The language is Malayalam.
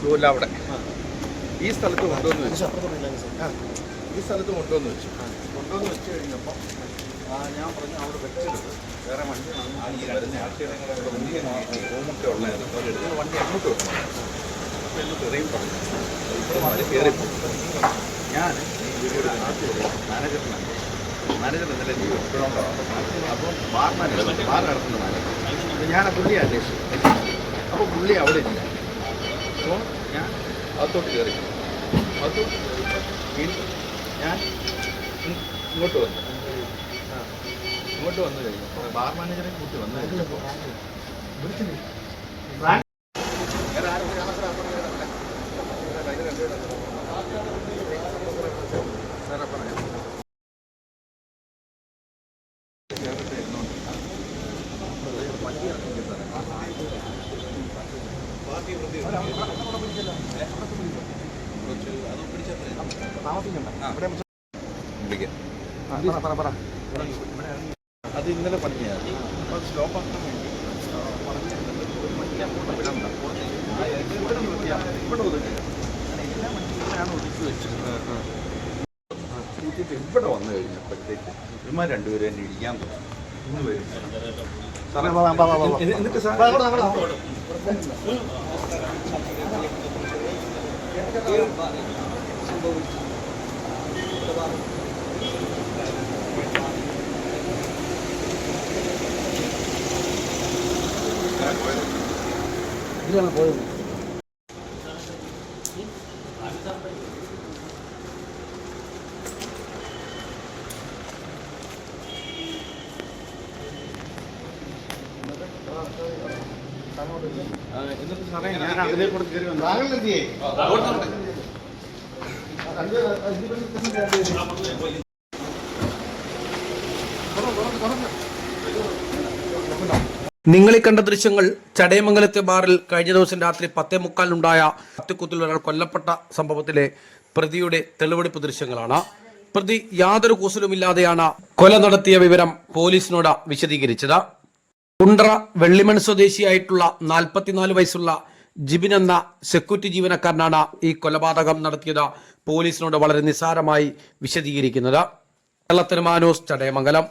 ഇതുപോലെ അവിടെ. ഈ സ്ഥലത്ത് കൊണ്ടുവന്ന് വെച്ചു. ഈ സ്ഥലത്ത് കൊണ്ടുവന്ന് വെച്ചു. കൊണ്ടുവന്ന് വെച്ച് കഴിഞ്ഞപ്പോൾ ഞാൻ പറഞ്ഞു അവിടെ വെച്ചെടുത്ത് വേറെ വണ്ടി ഈ വരുന്ന ആൾക്കാരെ വണ്ടി റൂമൊക്കെ ഉള്ളത് വണ്ടി അങ്ങോട്ട് വെക്കണം അപ്പോൾ എന്ന് തെറിയും പറഞ്ഞു. ഇപ്പോൾ വണ്ടി കയറിപ്പോയി ഞാൻ ഈ മാനേജറിനാണ് മാനേജർ ഇന്നലെ ജീവിതം അപ്പം ബാർ മാനേജർ ബാർ നടത്തുന്ന മാനേജർ പുള്ളിയെ അന്വേഷിച്ചു അപ്പോൾ പുള്ളി അവിടെ ഇല്ല. അപ്പോൾ ഞാൻ അകത്തോട്ട് കയറി അകത്തോട്ട് വീണ്ടും ഞാൻ ഇങ്ങോട്ട് വന്നു. ഇങ്ങോട്ട് വന്നു കഴിഞ്ഞപ്പോൾ ബാർ മാനേജറെ കൂട്ടി വന്നു ആരും ഒരു കാണാത്ത ആൾക്കാരെ ഇവിടെ ഇല്ല. ഇത് കണ്ടു കിടക്കുന്നു. സാറേ വിളിക്കാം. അത് ഇന്നലെ പറഞ്ഞാൽ അപ്പോൾ സ്റ്റോപ്പ് ആക്കാൻ വേണ്ടി ആ, പറഞ്ഞിരുന്നത് ഒരു വണ്ടി അങ്ങോട്ട് വിടണ്ട കുറച്ച് ആ, ഇവിടെ എല്ലാ ഒതുക്കി ഇവിടെ വന്നു കഴിഞ്ഞപ്പോഴത്തേക്ക് ഇവന്മാർ രണ്ടുപേരും എന്നെ ഇടിക്കാൻ തുടങ്ങി ഇന്ന് വരും. എന്നിട്ട് സാർ ആ, എന്നിട്ട് ഈ കണ്ട ദൃശ്യങ്ങൾ ചടയമംഗലത്തെ ബാറിൽ കഴിഞ്ഞ ദിവസം രാത്രി പത്തേ മുക്കാലിനുണ്ടായ കത്തിക്കുത്തിൽ ഒരാൾ കൊല്ലപ്പെട്ട സംഭവത്തിലെ പ്രതിയുടെ തെളിവെടുപ്പ് ദൃശ്യങ്ങളാണ്. പ്രതി യാതൊരു കൂസലുമില്ലാതെയാണ് കൊല നടത്തിയ വിവരം പോലീസിനോട് വിശദീകരിച്ചത്. കുണ്ട്ര വെള്ളിമൺ സ്വദേശിയായിട്ടുള്ള നാൽപ്പത്തിനാല് വയസ്സുള്ള ജിബിൻ എന്ന സെക്യൂരിറ്റി ജീവനക്കാരനാണ് ഈ കൊലപാതകം നടത്തിയത്. പോലീസിനോട് വളരെ നിസ്സാരമായി വിശദീകരിക്കുന്നത്. കേരളത്തിന് മാനോസ് ചടയമംഗലം.